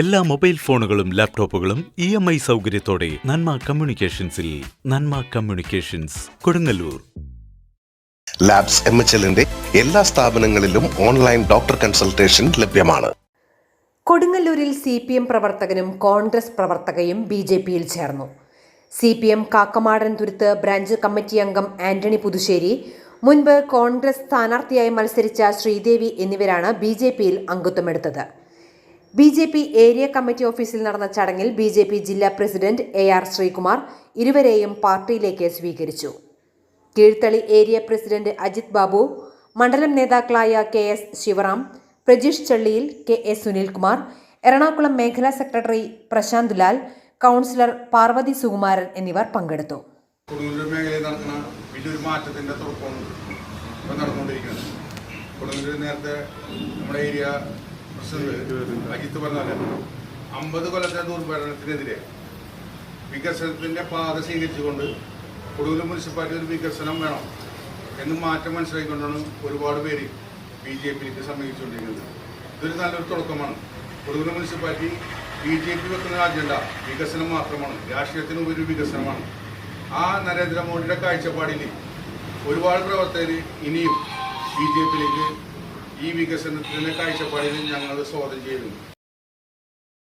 എല്ലാ മൊബൈൽ ഫോണുകളും ലാപ്ടോപ്പുകളും ഇ എം ഐ സൗകര്യത്തോടെ നന്മ കമ്മ്യൂണിക്കേഷൻസിൽ Nanma communications Kodungallur. Labs M H എല്ലിന്റെ എല്ലാ സ്ഥാപനങ്ങളിലും ഓൺലൈൻ ഡോക്ടർ കൺസൾട്ടേഷൻ ലഭ്യമാണ്. കൊടുങ്ങല്ലൂരിൽ സി പി എം പ്രവർത്തകനും കോൺഗ്രസ് പ്രവർത്തകയും ബി ജെ പിയിൽ ചേർന്നു. C P M Kakkamadan Thuruthu branch committee അംഗം ആന്റണി പുതുശ്ശേരി മുൻപ് കോൺഗ്രസ് സ്ഥാനാർത്ഥിയായി മത്സരിച്ച ശ്രീദേവി എന്നിവരാണ് ബി ജെ പിയിൽ അംഗത്വമെടുത്തത്. B J P area committee office നടന്ന ചടങ്ങിൽ ബി ജെ പി ജില്ലാ പ്രസിഡന്റ് എ ആർ ശ്രീകുമാർ ഇരുവരെയും പാർട്ടിയിലേക്ക് സ്വീകരിച്ചു. കീഴ്ത്തളി ഏരിയ പ്രസിഡന്റ് അജിത് ബാബു മണ്ഡലം നേതാക്കളായ K S Sivaram Prajeesh Challiyil K S Sunilkumar Ernakulam മേഖലാ സെക്രട്ടറി പ്രശാന്ത് ലാൽ കൗൺസിലർ പാർവതി സുകുമാരൻ എന്നിവർ പങ്കെടുത്തു. നേരത്തെ നമ്മുടെ ഏരിയ അജിത്ത് പറഞ്ഞാൽ അമ്പത് കൊല്ലത്തെ ദുർഭരണത്തിനെതിരെ വികസനത്തിന്റെ പാത സ്വീകരിച്ചുകൊണ്ട് കൊടുങ്ങല്ലൂർ മുനിസിപ്പാലിറ്റി ഒരു വികസനം വേണം എന്ന് മാറ്റം മനസ്സിലാക്കിക്കൊണ്ടാണ് ഒരുപാട് പേര് ബി ജെ പിയിലേക്ക് സമീപിച്ചുകൊണ്ടിരിക്കുന്നത്. ഇതൊരു നല്ലൊരു തുടക്കമാണ്. Kodungallur municipality B J P വെക്കുന്ന അജണ്ട വികസനം മാത്രമാണ്. രാഷ്ട്രീയത്തിന് ഒരു വികസനമാണ്. ആ നരേന്ദ്രമോദിയുടെ കാഴ്ചപ്പാടിൽ ഒരുപാട് പ്രവർത്തകർ ഇനിയും ബി ജെ പിയിലേക്ക് ഈ വികസനത്തിന് കാഴ്ചപ്പാടിൽ ഞങ്ങൾ സ്വാഗതം ചെയ്യുന്നു.